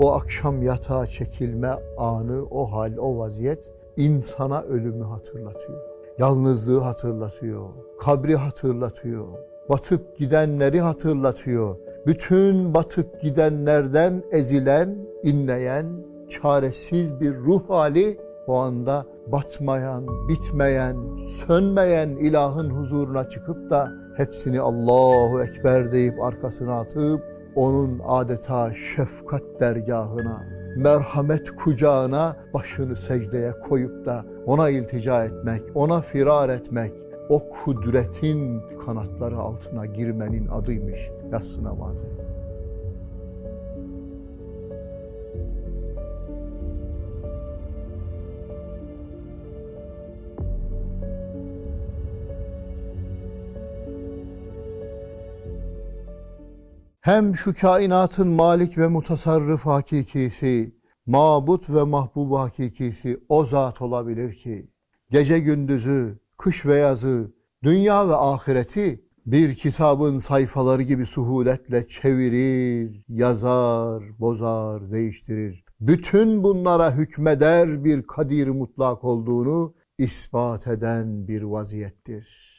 o akşam yatağa çekilme anı, o hal, o vaziyet insana ölümü hatırlatıyor. Yalnızlığı hatırlatıyor. Kabri hatırlatıyor. Batıp gidenleri hatırlatıyor. Bütün batıp gidenlerden ezilen, inleyen, çaresiz bir ruh hali o anda batmayan, bitmeyen, sönmeyen ilahın huzuruna çıkıp da hepsini Allahu Ekber deyip arkasına atıp onun adeta şefkat dergahına, merhamet kucağına başını secdeye koyup da ona iltica etmek, ona firar etmek, o kudretin kanatları altına girmenin adıymış yatsı namazı. Hem şu kainatın malik ve mutasarrıf hakikisi, mabut ve mahbub hakikisi o zat olabilir ki, gece gündüzü, kış ve yazı, dünya ve ahireti bir kitabın sayfaları gibi suhuletle çevirir, yazar, bozar, değiştirir. Bütün bunlara hükmeder bir kadir mutlak olduğunu ispat eden bir vaziyettir.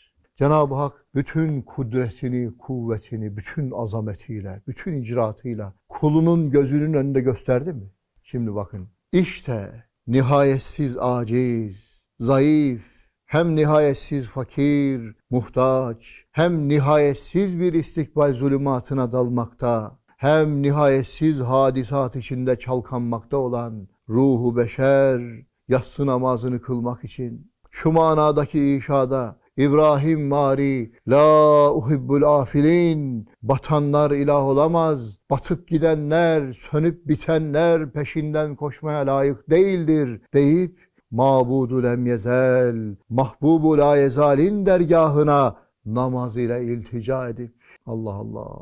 Cenab-ı Hak bütün kudretini, kuvvetini, bütün azametiyle, bütün icraatıyla kulunun gözünün önünde gösterdi mi? Şimdi bakın. İşte nihayetsiz aciz, zayıf, hem nihayetsiz fakir, muhtaç, hem nihayetsiz bir istikbal zulümatına dalmakta, hem nihayetsiz hadisat içinde çalkanmakta olan ruhu beşer, yatsı namazını kılmak için, şu manadaki inşada İbrahim mari, la uhibbul afilin, batanlar ilah olamaz, batıp gidenler, sönüp bitenler peşinden koşmaya layık değildir deyip, mabudu lem yezel, mahbubu la yezalin dergahına namaz ile iltica edip, Allah Allah.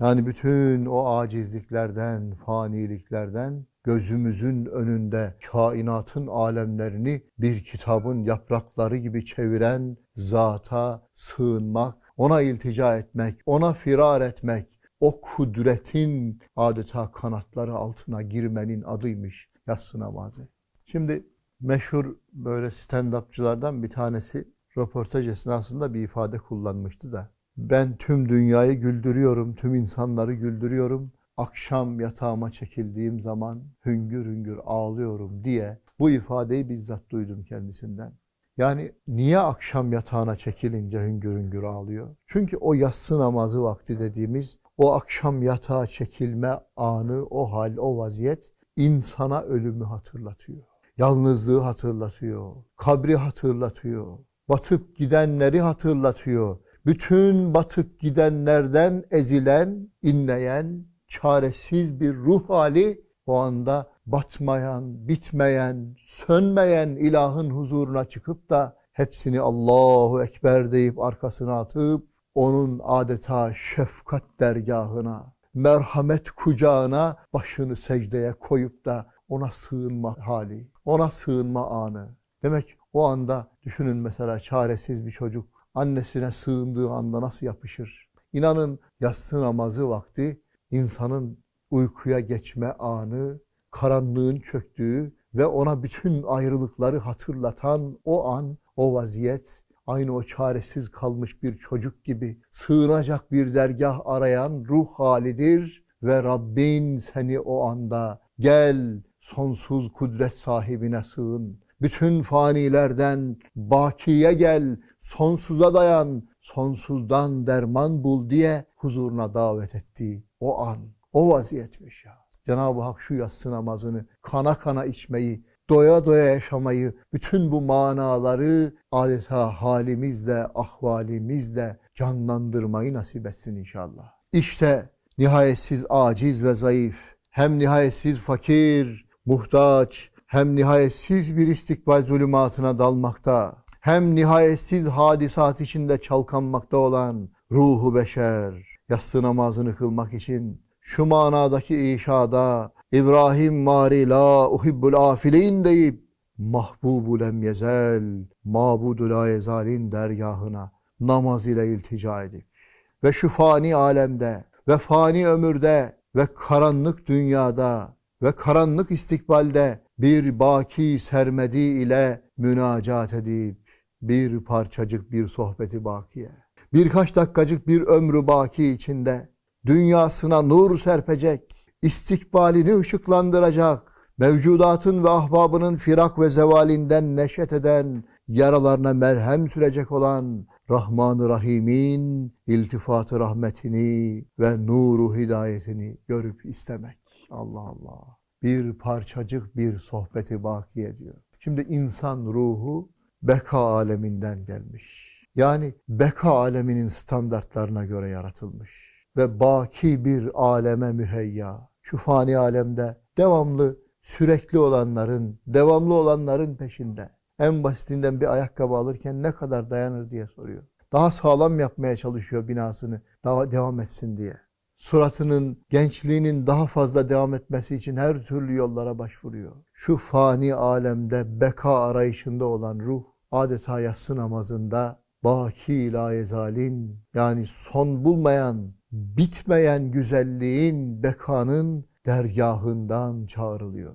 Yani bütün o acizliklerden, faniliklerden gözümüzün önünde kainatın alemlerini bir kitabın yaprakları gibi çeviren zata sığınmak, ona iltica etmek, ona firar etmek, o kudretin adeta kanatları altına girmenin adıymış yatsı namazı. Şimdi meşhur böyle stand-upçılardan bir tanesi röportaj esnasında bir ifade kullanmıştı da ben tüm dünyayı güldürüyorum, tüm insanları güldürüyorum. Akşam yatağıma çekildiğim zaman hüngür hüngür ağlıyorum diye bu ifadeyi bizzat duydum kendisinden. Yani niye akşam yatağına çekilince hüngür hüngür ağlıyor? Çünkü o yatsı namazı vakti dediğimiz o akşam yatağa çekilme anı, o hal, o vaziyet insana ölümü hatırlatıyor. Yalnızlığı hatırlatıyor. Kabri hatırlatıyor. Batıp gidenleri hatırlatıyor. Bütün batıp gidenlerden ezilen, inleyen, çaresiz bir ruh hali o anda batmayan, bitmeyen, sönmeyen ilahın huzuruna çıkıp da hepsini Allahu Ekber deyip arkasına atıp onun adeta şefkat dergahına, merhamet kucağına başını secdeye koyup da ona sığınma hali, ona sığınma anı. Demek o anda düşünün mesela çaresiz bir çocuk annesine sığındığı anda nasıl yapışır? İnanın yatsı namazı vakti insanın uykuya geçme anı, karanlığın çöktüğü ve ona bütün ayrılıkları hatırlatan o an, o vaziyet, aynı o çaresiz kalmış bir çocuk gibi sığınacak bir dergah arayan ruh halidir ve Rabbin seni o anda gel sonsuz kudret sahibine sığın. Bütün fanilerden bakiye gel, sonsuza dayan, sonsuzdan derman bul diye huzuruna davet ettiği o an, o vaziyetmiş ya. Cenab-ı Hak şu yatsı namazını kana kana içmeyi, doya doya yaşamayı, bütün bu manaları adeta halimizle, ahvalimizle canlandırmayı nasip etsin inşallah. İşte nihayetsiz aciz ve zayıf, hem nihayetsiz fakir, muhtaç, hem nihayetsiz bir istikbal zulümatına dalmakta, hem nihayetsiz hadisat içinde çalkanmakta olan ruhu beşer, yatsı namazını kılmak için şu manadaki inşada İbrahim mari la uhibbul afilin deyip mahbubu lem yezel, mabudu la yezalin dergahına namaz ile iltica edip ve şu fani alemde ve fani ömürde ve karanlık dünyada ve karanlık istikbalde bir baki sermedi ile münacat edip bir parçacık bir sohbeti bakiye. Birkaç dakikacık bir ömrü baki içinde dünyasına nur serpecek, istikbalini ışıklandıracak, mevcudatın ve ahbabının firak ve zevalinden neşet eden, yaralarına merhem sürecek olan Rahman-ı Rahim'in iltifatı rahmetini ve nuru hidayetini görüp istemek. Allah Allah. Bir parçacık bir sohbeti baki ediyor. Şimdi insan ruhu beka aleminden gelmiş. Yani beka aleminin standartlarına göre yaratılmış ve baki bir aleme müheyya. Şu fani alemde devamlı sürekli olanların, devamlı olanların peşinde. En basitinden bir ayakkabı alırken ne kadar dayanır diye soruyor. Daha sağlam yapmaya çalışıyor binasını, daha devam etsin diye. Suratının, gençliğinin daha fazla devam etmesi için her türlü yollara başvuruyor. Şu fani alemde beka arayışında olan ruh, adeta yatsı namazında baki la yani son bulmayan, bitmeyen güzelliğin, bekanın dergahından çağrılıyor.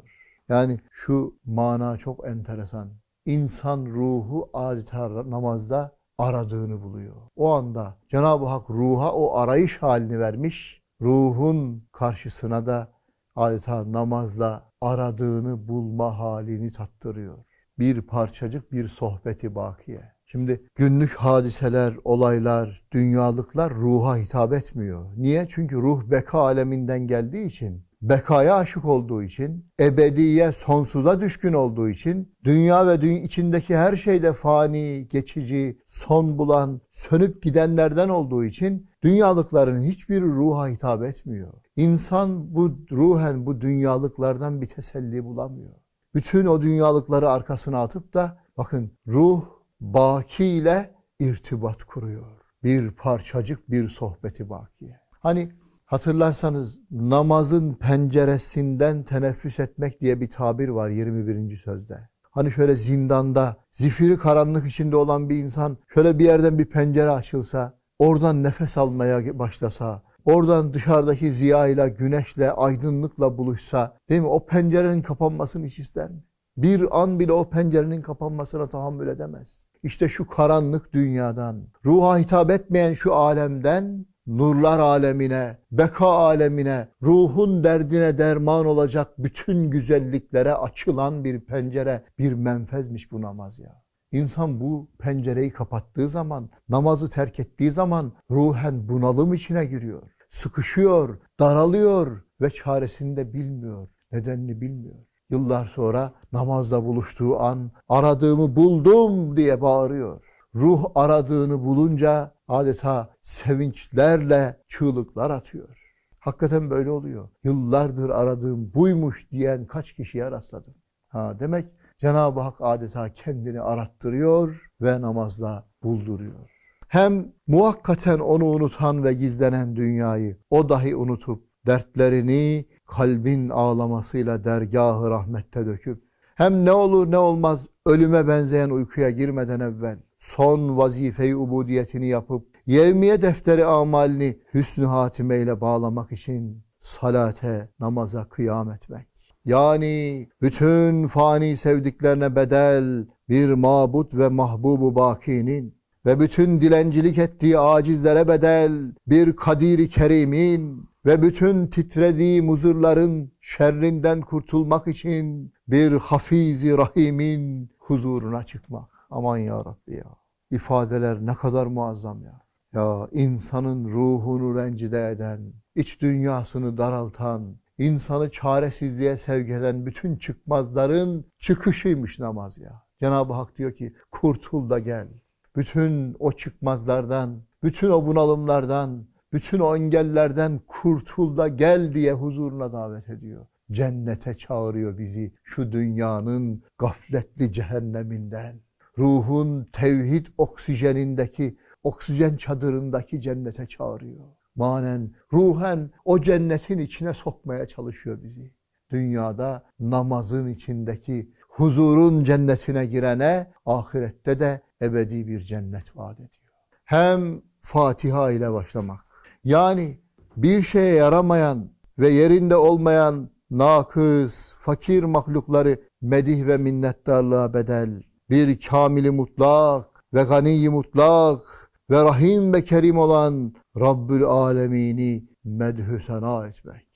Yani şu mana çok enteresan. İnsan ruhu adeta namazda aradığını buluyor. O anda Cenab-ı Hak ruha o arayış halini vermiş. Ruhun karşısına da adeta namazla aradığını bulma halini tattırıyor. Bir parçacık bir sohbeti bakiye. Şimdi günlük hadiseler, olaylar, dünyalıklar ruha hitap etmiyor. Niye? Çünkü ruh beka aleminden geldiği için bekaya aşık olduğu için, ebediye, sonsuza düşkün olduğu için, dünya ve dünya içindeki her şeyde fani, geçici, son bulan, sönüp gidenlerden olduğu için dünyalıkların hiçbir ruha hitap etmiyor. İnsan bu ruhen bu dünyalıklardan bir teselli bulamıyor. Bütün o dünyalıkları arkasına atıp da bakın ruh baki ile irtibat kuruyor. Bir parçacık bir sohbeti bakiye. Hani Hatırlarsanız namazın penceresinden teneffüs etmek diye bir tabir var 21. sözde. Hani şöyle zindanda, zifiri karanlık içinde olan bir insan şöyle bir yerden bir pencere açılsa, oradan nefes almaya başlasa, oradan dışarıdaki ziyayla, güneşle, aydınlıkla buluşsa, değil mi? O pencerenin kapanmasını hiç ister mi? Bir an bile o pencerenin kapanmasına tahammül edemez. İşte şu karanlık dünyadan, ruha hitap etmeyen şu alemden nurlar alemine, beka alemine, ruhun derdine derman olacak bütün güzelliklere açılan bir pencere, bir menfezmiş bu namaz ya. İnsan bu pencereyi kapattığı zaman, namazı terk ettiği zaman ruhen bunalım içine giriyor. Sıkışıyor, daralıyor ve çaresini de bilmiyor, nedenini bilmiyor. Yıllar sonra namazda buluştuğu an aradığımı buldum diye bağırıyor. Ruh aradığını bulunca adeta sevinçlerle çığlıklar atıyor. Hakikaten böyle oluyor. Yıllardır aradığım buymuş diyen kaç kişiye rastladım. Ha demek Cenab-ı Hak adeta kendini arattırıyor ve namazla bulduruyor. Hem muhakkaten onu unutan ve gizlenen dünyayı o dahi unutup dertlerini kalbin ağlamasıyla dergahı rahmette döküp hem ne olur ne olmaz ölüme benzeyen uykuya girmeden evvel son vazife-i ubudiyetini yapıp yevmiye defteri amalini hüsnü hatimeyle bağlamak için salate, namaza kıyam etmek. Yani bütün fani sevdiklerine bedel bir mabut ve mahbubu bakinin ve bütün dilencilik ettiği acizlere bedel bir kadiri kerimin ve bütün titrediği muzurların şerrinden kurtulmak için bir hafizi rahimin huzuruna çıkmak. Aman ya Rabbi ya. İfadeler ne kadar muazzam ya. Ya insanın ruhunu rencide eden, iç dünyasını daraltan, insanı çaresizliğe sevk eden bütün çıkmazların çıkışıymış namaz ya. Cenab-ı Hak diyor ki kurtul da gel. Bütün o çıkmazlardan, bütün o bunalımlardan, bütün o engellerden kurtul da gel diye huzuruna davet ediyor. Cennete çağırıyor bizi şu dünyanın gafletli cehenneminden. Ruhun tevhid oksijenindeki, oksijen çadırındaki cennete çağırıyor. Manen, ruhen o cennetin içine sokmaya çalışıyor bizi. Dünyada namazın içindeki huzurun cennetine girene ahirette de ebedi bir cennet vaat ediyor. Hem Fatiha ile başlamak. Yani bir şeye yaramayan ve yerinde olmayan nakıs, fakir mahlukları medih ve minnettarlığa bedel, bir kamili mutlak ve ganiyi mutlak ve rahim ve kerim olan Rabbül Alemini medhü sena etmek.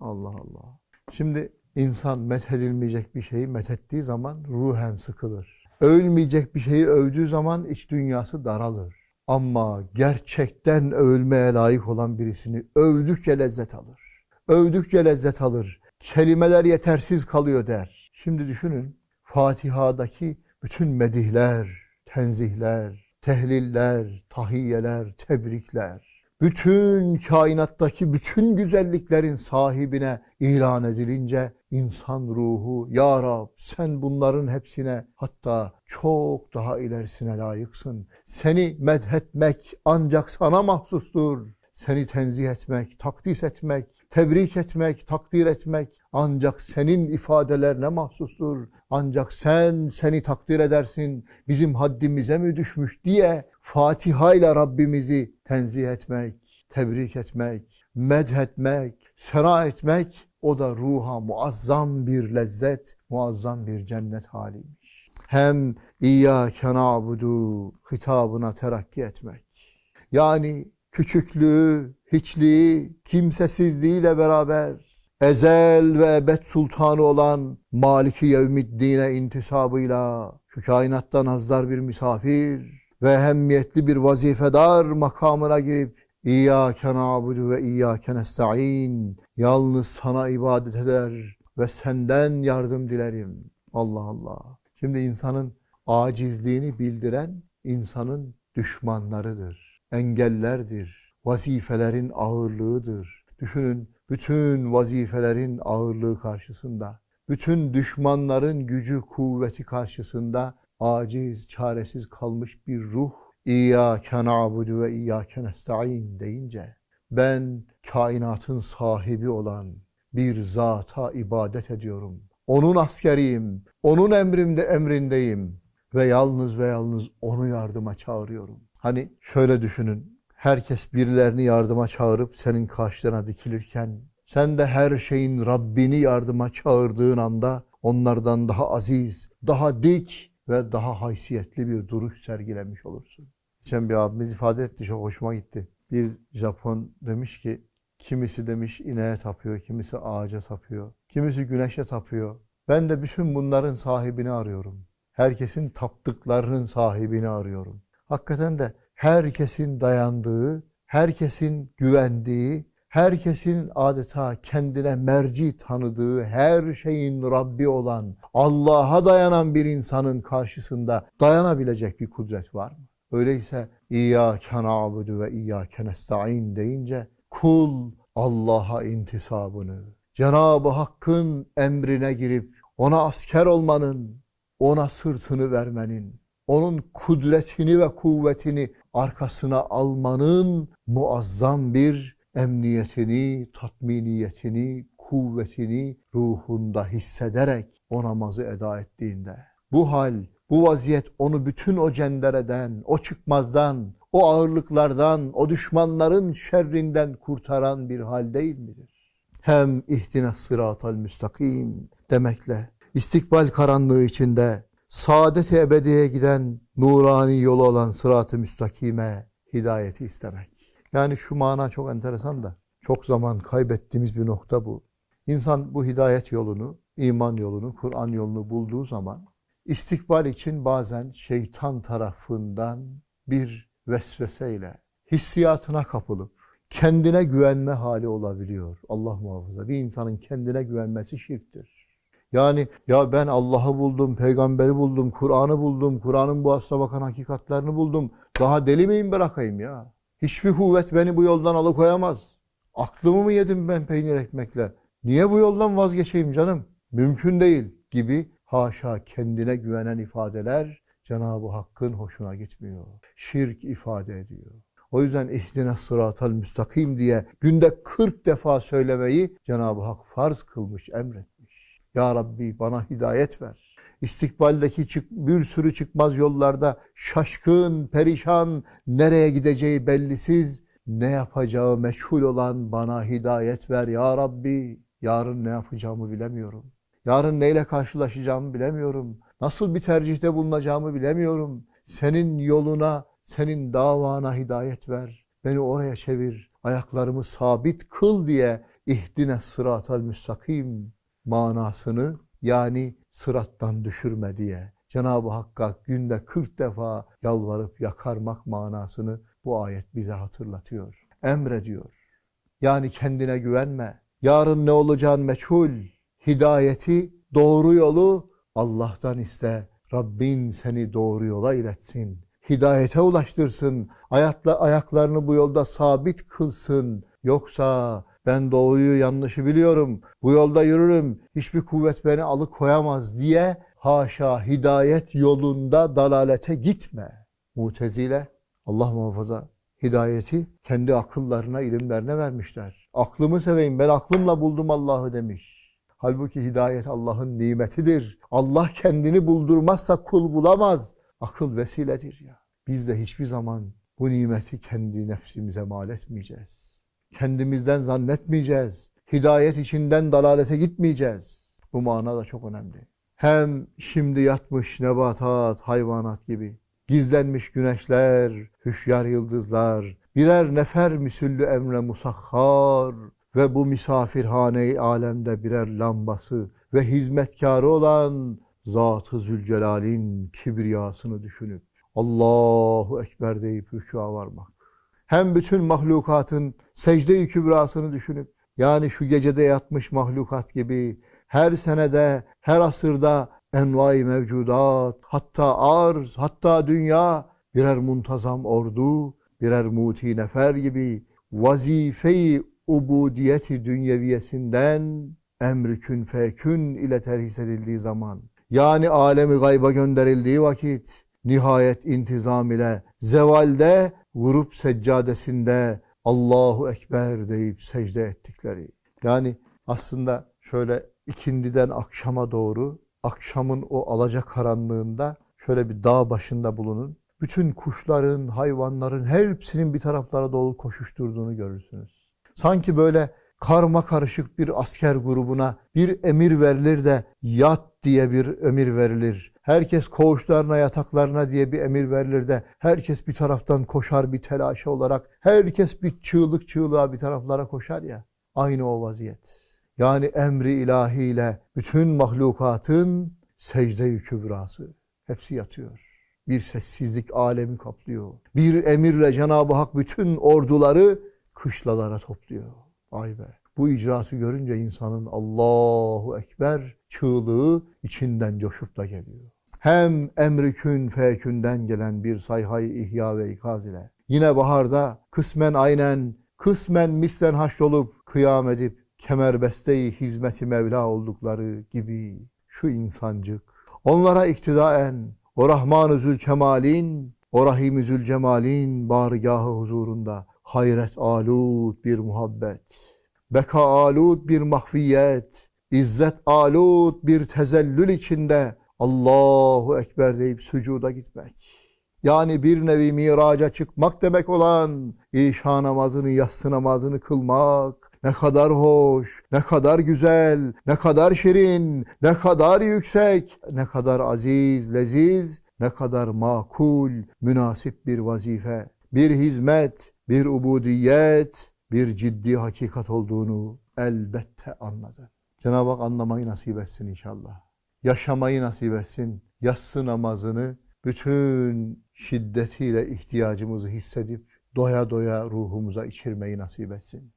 Allah Allah. Şimdi insan methedilmeyecek bir şeyi methettiği zaman ruhen sıkılır. Övülmeyecek bir şeyi övdüğü zaman iç dünyası daralır. Ama gerçekten övülmeye layık olan birisini övdükçe lezzet alır. Övdükçe lezzet alır. Kelimeler yetersiz kalıyor der. Şimdi düşünün Fatiha'daki bütün medihler, tenzihler, tehliller, tahiyyeler, tebrikler, bütün kainattaki bütün güzelliklerin sahibine ilan edilince insan ruhu ya Rab sen bunların hepsine hatta çok daha ilerisine layıksın. Seni medhetmek ancak sana mahsustur. Seni tenzih etmek, takdis etmek, tebrik etmek, takdir etmek ancak senin ifadelerine mahsustur. Ancak sen seni takdir edersin. Bizim haddimize mi düşmüş diye Fatiha ile Rabbimizi tenzih etmek, tebrik etmek, medhetmek, sena etmek o da ruha muazzam bir lezzet, muazzam bir cennet haliymiş. Hem İyyâke na'budu hitabına terakki etmek. Yani küçüklüğü, hiçliği, kimsesizliğiyle beraber ezel ve ebed sultanı olan Maliki Yevmiddin'e intisabıyla şu kainatta nazdar bir misafir ve ehemmiyetli bir vazifedar makamına girip İyyâke na'budu ve İyyâke nesta'in yalnız sana ibadet eder ve senden yardım dilerim. Allah Allah. Şimdi insanın acizliğini bildiren insanın düşmanlarıdır, engellerdir, vazifelerin ağırlığıdır. Düşünün bütün vazifelerin ağırlığı karşısında, bütün düşmanların gücü, kuvveti karşısında aciz, çaresiz kalmış bir ruh İyyâke na'budu ve İyyâke nesta'in deyince ben kainatın sahibi olan bir zata ibadet ediyorum. Onun askeriyim, onun emrimde emrindeyim ve yalnız ve yalnız onu yardıma çağırıyorum. Hani şöyle düşünün, herkes birilerini yardıma çağırıp senin karşılarına dikilirken sen de her şeyin Rabbini yardıma çağırdığın anda onlardan daha aziz, daha dik ve daha haysiyetli bir duruş sergilemiş olursun. Geçen bir abimiz ifade etti, çok hoşuma gitti. Bir Japon demiş ki, kimisi demiş ineğe tapıyor, kimisi ağaca tapıyor, kimisi güneşe tapıyor. Ben de bütün bunların sahibini arıyorum. Herkesin taptıklarının sahibini arıyorum. Hakikaten de herkesin dayandığı, herkesin güvendiği, herkesin adeta kendine merci tanıdığı, her şeyin Rabbi olan, Allah'a dayanan bir insanın karşısında dayanabilecek bir kudret var mı? Öyleyse İyyâke na'budu ve İyyâke nesta'in deyince kul Allah'a intisabını, Cenab-ı Hakk'ın emrine girip ona asker olmanın, ona sırtını vermenin, onun kudretini ve kuvvetini arkasına almanın muazzam bir emniyetini, tatminiyetini, kuvvetini ruhunda hissederek o namazı eda ettiğinde. Bu hal, bu vaziyet onu bütün o cendereden, o çıkmazdan, o ağırlıklardan, o düşmanların şerrinden kurtaran bir hal değil midir? Hem ihtine sıratal müstakim demekle istikbal karanlığı içinde saadet-i ebediye giden nurani yolu olan sırat-ı müstakime hidayeti istemek. Yani şu mana çok enteresan da çok zaman kaybettiğimiz bir nokta bu. İnsan bu hidayet yolunu, iman yolunu, Kur'an yolunu bulduğu zaman istikbal için bazen şeytan tarafından bir vesveseyle hissiyatına kapılıp kendine güvenme hali olabiliyor. Allah muhafaza. Bir insanın kendine güvenmesi şirktir. Yani ya ben Allah'ı buldum, peygamberi buldum, Kur'an'ı buldum, Kur'an'ın bu asla bakan hakikatlerini buldum. Daha deli miyim bırakayım ya? Hiçbir kuvvet beni bu yoldan alıkoyamaz. Aklımı mı yedim ben peynir ekmekle? Niye bu yoldan vazgeçeyim canım? Mümkün değil gibi haşa kendine güvenen ifadeler Cenab-ı Hakk'ın hoşuna gitmiyor. Şirk ifade ediyor. O yüzden ihdine sıratal müstakim diye günde 40 defa söylemeyi Cenab-ı Hak farz kılmış, emretmiş. Ya Rabbi bana hidayet ver. İstikbaldeki çık, bir sürü çıkmaz yollarda şaşkın, perişan, nereye gideceği bellisiz, ne yapacağı meçhul olan bana hidayet ver ya Rabbi. Yarın ne yapacağımı bilemiyorum. Yarın neyle karşılaşacağımı bilemiyorum. Nasıl bir tercihte bulunacağımı bilemiyorum. Senin yoluna, senin davana hidayet ver. Beni oraya çevir. Ayaklarımı sabit kıl diye ihdine sıratal müstakim manasını yani sırattan düşürme diye Cenab-ı Hakk'a günde 40 defa yalvarıp yakarmak manasını bu ayet bize hatırlatıyor. Emrediyor. Yani kendine güvenme. Yarın ne olacağın meçhul. Hidayeti, doğru yolu Allah'tan iste. Rabbin seni doğru yola iletsin. Hidayete ulaştırsın. Ayakla, ayaklarını bu yolda sabit kılsın. Yoksa ben doğruyu yanlışı biliyorum. Bu yolda yürürüm. Hiçbir kuvvet beni alıkoyamaz diye haşa hidayet yolunda dalalete gitme. Mutezile Allah muhafaza hidayeti kendi akıllarına, ilimlerine vermişler. Aklımı seveyim, ben aklımla buldum Allah'ı demiş. Halbuki hidayet Allah'ın nimetidir. Allah kendini buldurmazsa kul bulamaz. Akıl vesiledir ya. Biz de hiçbir zaman bu nimeti kendi nefsimize mal etmeyeceğiz. Kendimizden zannetmeyeceğiz. Hidayet içinden dalalete gitmeyeceğiz. Bu mana da çok önemli. Hem şimdi yatmış nebatat, hayvanat gibi, gizlenmiş güneşler, hüşyar yıldızlar, birer nefer misüllü emre musahhar ve bu misafirhane-i alemde birer lambası ve hizmetkarı olan Zat-ı Zülcelal'in kibriyasını düşünüp Allahu Ekber deyip rükûa varmak. Hem bütün mahlukatın secde-i kübrasını düşünüp yani şu gecede yatmış mahlukat gibi her senede, her asırda envai mevcudat, hatta arz, hatta dünya birer muntazam ordu, birer muti nefer gibi vazife-i ubudiyeti dünyeviyesinden emri kün fekün ile terhis edildiği zaman yani alemi gayba gönderildiği vakit nihayet intizam ile zevalde vurup seccadesinde Allahu Ekber deyip secde ettikleri. Yani aslında şöyle ikindiden akşama doğru akşamın o alacakaranlığında şöyle bir dağ başında bulunun. Bütün kuşların, hayvanların hepsinin bir taraflara doğru koşuşturduğunu görürsünüz. Sanki böyle karma karışık bir asker grubuna bir emir verilir de yat diye bir emir verilir. Herkes koğuşlarına, yataklarına diye bir emir verilir de herkes bir taraftan koşar bir telaşa olarak. Herkes bir çığlık çığlığa bir taraflara koşar ya. Aynı o vaziyet. Yani emri ilahiyle bütün mahlukatın secde-i kübrası. Hepsi yatıyor. Bir sessizlik alemi kaplıyor. Bir emirle Cenab-ı Hak bütün orduları kışlalara topluyor. Ay be. Bu icraatı görünce insanın Allahu Ekber çığlığı içinden coşup da geliyor. Hem emri kün fekünden gelen bir sayhay ihya ve ikaz ile. Yine baharda kısmen aynen, kısmen mislen haşrolup kıyam edip kemerbeste-i hizmeti Mevla oldukları gibi şu insancık. Onlara iktidaen o Rahman-ı Zülkemal'in o Rahim-i Zülcemal'in bargahı huzurunda hayret alud bir muhabbet, beka alud bir mahfiyet, izzet alud bir tezellül içinde Allahu Ekber deyip sücuda gitmek. Yani bir nevi miraca çıkmak demek olan işa namazını, yatsı namazını kılmak, ne kadar hoş, ne kadar güzel, ne kadar şirin, ne kadar yüksek, ne kadar aziz, leziz, ne kadar makul, münasip bir vazife, bir hizmet, bir ubudiyet, bir ciddi hakikat olduğunu elbette anladı. Cenab-ı Hak anlamayı nasip etsin inşallah. Yaşamayı nasip etsin. Yatsı namazını bütün şiddetiyle ihtiyacımızı hissedip doya doya ruhumuza içirmeyi nasip etsin.